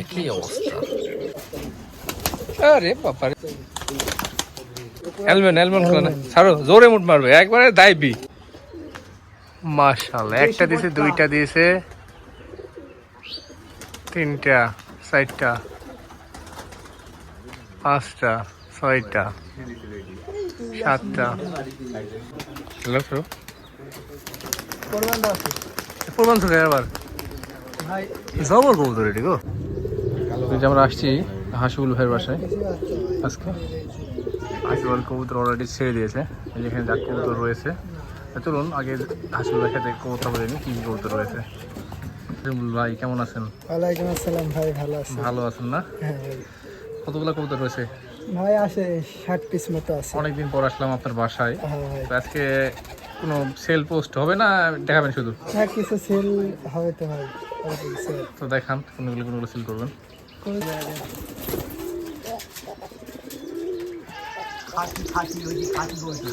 একই অবস্থা আরে বাবা হেলমেট হেলমেট করো না। ছাড়ো, জোরে মুট মারবে। একবারে দাইবি। মাশাআল্লাহ, একটা দিয়েছে দুইটা দিয়েছে তিনটা, চারটা, পাঁচটা, ছয়টা, সাতটা। হ্যালো প্রমাণ থেকে আবার। জবর কবুতর এটি গো যে আমরা আসছি হাসিবুল ভাইয়ের বাসায় আজকে। হাসিবুল কবুতর অলরেডি ছেড়ে দিয়েছে। যেখানে যাক কবুতর রয়েছে। চলুন আগে হাসিবুল ভাই সাথে কবুতর বলে নিই কী কী কবুতর রয়েছে। হাসিবুল ভাই কেমন আছেন? ওয়ালাইকুম আসসালাম ভাই ভালো আছে। ভালো আছেন না? হ্যাঁ কতগুলো কবুতর রয়েছে? ভাই আসে ষাট পিস মতো আছে। অনেকদিন পর আসলাম আপনার বাসায়। হ্যাঁ আজকে কোনো সেল পোস্ট হবে না দেখাবেন শুধু? হ্যাঁ কিছু সেল হবে তো ভাই তো দেখান কোনগুলো কোনগুলো সেল করবেন।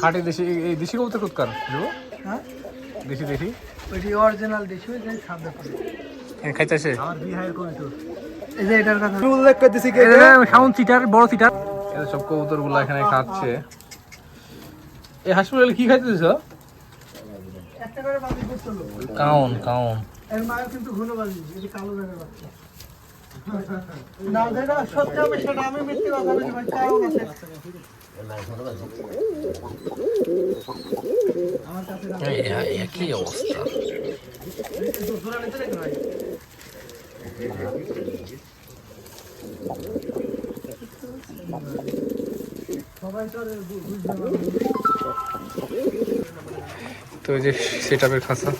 খাটে দেশি এই দেশি কবুতর কোথকার হ্যাঁ? দেশি দেশি? ওইটি অরিজিনাল ডিশ ওই সাদা খাইতে আসে? এই যে এটার কথা। উল্লেখ করতেছি কে সাউন্ড সিটার বড় সিটার সব এখানে খাচ্ছে। এই হাসপাতালে কি খাইতে দিছ একটা করে বাজি করছিল কাউন কাউন। এর মায়ের কিন্তু ঘন বাজি যে কালো দাগের বাচ্চা। না যেটা সত্যি হবে সেটা আমি মিথ্যে কথা বলি ভাই কারণ আছে একই অবস্থা? সবাই তো বুঝতে। তো এই যে সেট আপের খাঁচা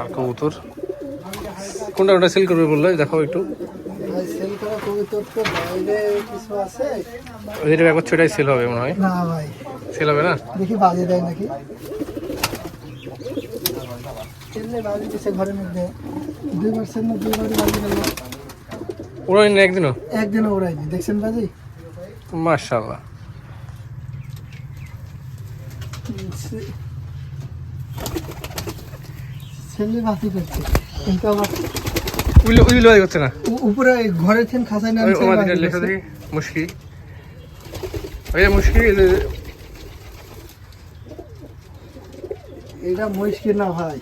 আর কবুতর। কোনটা ওটা সেল করবে বলল? দেখো একটু। ভাই সেল ছোটাই হবে মনে হয়। না ভাই। সেল হবে না? দেখি বাজে দেয় নাকি। এমনি ঘরের মধ্যে। দুই পার্সেন্ট না গেল। একদিনও? একদিনও ওড়াইনি দেখছেন বাজি? মার্শাল্লাহ ছেলে বাতি করছে। কিন্তু আবার উইলো উইলো করছে না? উপরে ঘরের থেকে খাসায় ওই নামছে লেখা দেখি মুশকি। ওই যে মুশকি এই যে এটা মুশকিল না ভাই?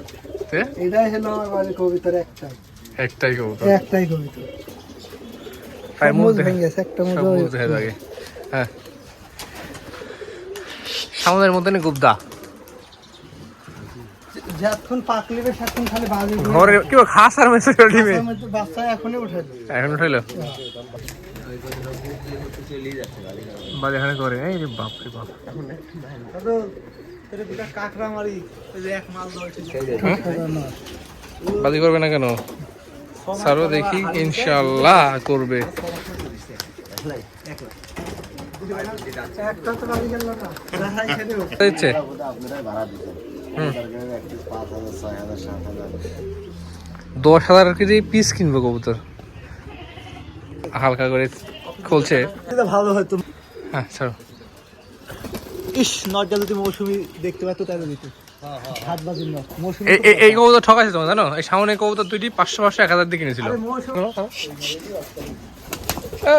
এটাই হলো আমার বাড়ির কবিতার একটাই। একটাই কবুতর একটাই কবিতা। পায়ের মোজ মধ্যে ভেঙে গেছে একটা মোজ সব মুখ হ্যাঁ। সামনের মধ্যে না গুবদা। যতক্ষণ খালি বাজি ঘরে কি আর মেসে ডিমে বাচ্চার বাচ্চা এখনই উঠে এখন উঠাইলো বাজে এখানে করে। এই রে বাপ রে বাপ। দাদু এটা দুটা কাকড়া মারি। ওই যে এক মাল ধরছে বাজি করবে না কেন? সারও দেখি ইনশাল্লাহ করবে। দশ হাজার কেজি পিস কিনবো কবুতর। হালকা করে খুলছে। ভালো হতো হ্যাঁ ছাড়ো। ইস নটটা যদি মৌসুমি দেখতে পাতো তাহলে দিত। এই কবুতর ঠকাইছে তোমার জানো? এই সামনে কবুতর দুইটি পাঁচশো পাঁচশো এক হাজার দিয়ে কিনেছিল।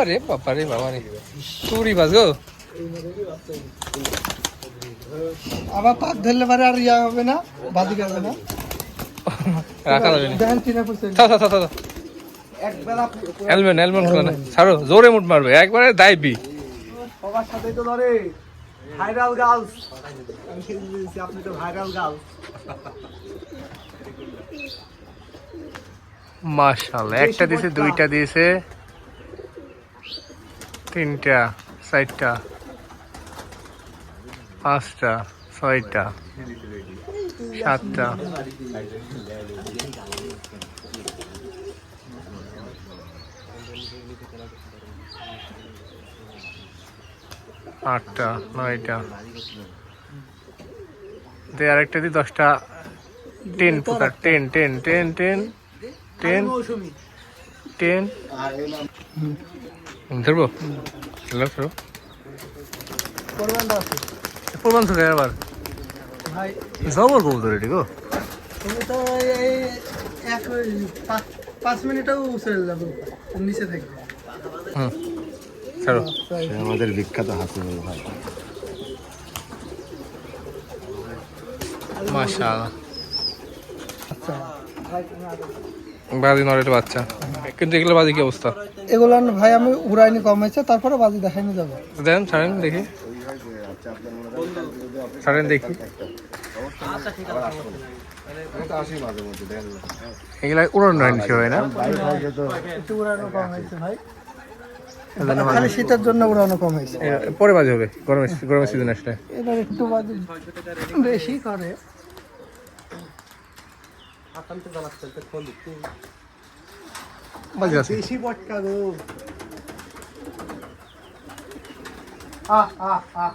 আরে বাবা রে বাবা রে। চুরি বাজ গো। আবার ধরলে পারে আর ইয়া হবে না করবে না। রাখা যাবে না। দেখেন চিনা পড়ছে থাও থাও থাও থাও। একবার আপনি হেলমেট হেলমেট করো না। ছাড়ো জোরে মুট মারবে। একবারে দাইবি। সবার সাথেই তো ধরে। Viral girls. আমি খেলে দিয়েছি? আপনি তো ভাইরাল গার্লস। মাশাআল্লাহ একটা দিয়েছে দুইটা দিয়েছে তিনটা, চারটা, পাঁচটা, ছয়টা, সাতটা। আটটা, নয়টা। দে আরেকটা দি, দশটা। Ten footer ten ten ten ten ten ten. ধরবো? করবেন প্রমাণ থেকে আবার। ভাই জবর কবুতর এটি গো। তুমি তো এই এক পাঁচ মিনিটেও চলে যাব নিচে থেকে হুম ছাড়ো। আমাদের বিখ্যাত হাসিমুল ভাই। মাশাআল্লাহ। আচ্ছা বাজি নড়ের বাচ্চা। কিন্তু এগুলো বাজি কি অবস্থা? এগুলো ভাই আমি উড়াইনি কম হয়েছে তারপরে বাজি দেখাইনি যাব। দেন ছাড়েন দেখি। ছাড়েন দেখি। এগুলা উড়ানো হয় নিশ্চয় হয় না? একটু উড়ানো কম হয়েছে ভাই। খালি শীতের জন্য উড়ানো কম হয়েছে। পরে বাজে হবে গরমের গরমের সিজন আসলে। এবার একটু বাজি বেশি করে। বাজি আছে। বেশি বটকা গো। আহ আহ আহ।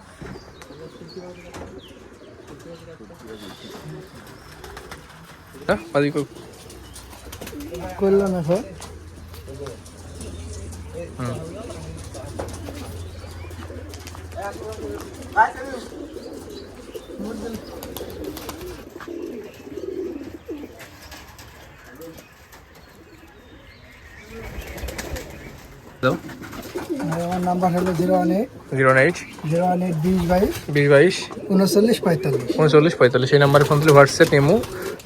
হ্যাঁ বাজি কই- করলাম এখন দাও আমার নাম্বার হলো zero one eight zero eight zero one eight বিশ বাইশ বিশ বাইশ উনচল্লিশ পঁয়তাল্লিশ। উনচল্লিশ পঁয়তাল্লিশ। এই নাম্বারে ফোন হোয়াটসঅ্যাপ ইমো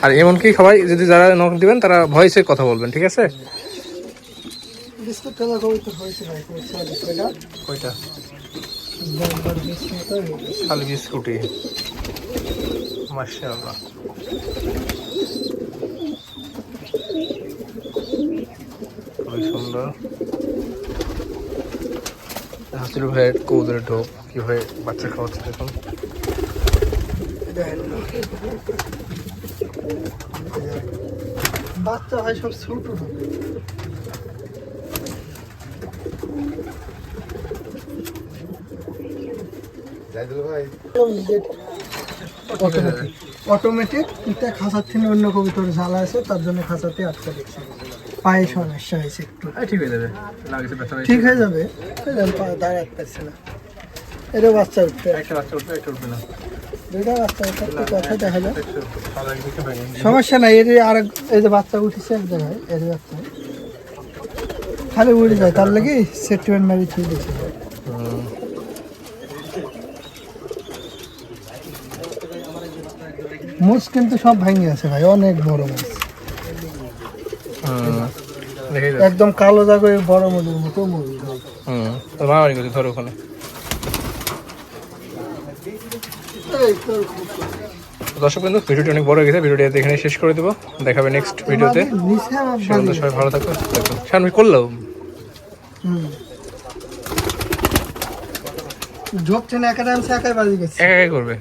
আর এমনকি সবাই যদি যারা নক দিবেন তারা ভয়েসে কথা বলবেন ঠিক আছে? বিস্কুট তো হয়েছে ভাই কয়টা। খালি মাশাআল্লাহ। খুবই সুন্দর। হাতির ভাইয়ের কৌদের ঢোক কীভাবে বাচ্চা খাওয়াচ্ছে দেখুন। বাচ্চা ভাই সব ছোট। ভাই। অটোমেটিক এটা খাঁচার থেকে অন্য কবিতর জ্বালা আছে তার জন্য খাঁচাতে আটকা দেখছি পায়ে সমস্যা হয়েছে একটু। ঠিক হয়ে যাবে। ঠিক হয়ে যাবে। দাঁড়াতে পারছে না। এটা বাচ্চা উঠতে। একটা বাচ্চা উঠবে একটা উঠবে না। দুইটা বাচ্চা কথা দেখা যায় সমস্যা নাই এর আর এই যে বাচ্চা উঠেছে এক জায়গায় এর বাচ্চা। খালি উড়ে যায় তার লাগে সেটমেন্ট মারি ঠিক দিয়েছে মুস কিন্তু সব ভেঙে আছে ভাই অনেক বড় মাছ। একদম কালো জাগো বড় মুরগির মতো হুম মারামারি করছে ধরো ওখানে। দর্শক বন্ধু ভিডিওটি অনেক বড় হয়ে গেছে ভিডিওটি এখানে শেষ করে দেবো। দেখাবে নেক্সট ভিডিওতে। সবাই ভালো দেখুন সামনে করল হুম। ঝোপ চেনে একাডেমি একাই বাজি গেছে। একা একাই করবে।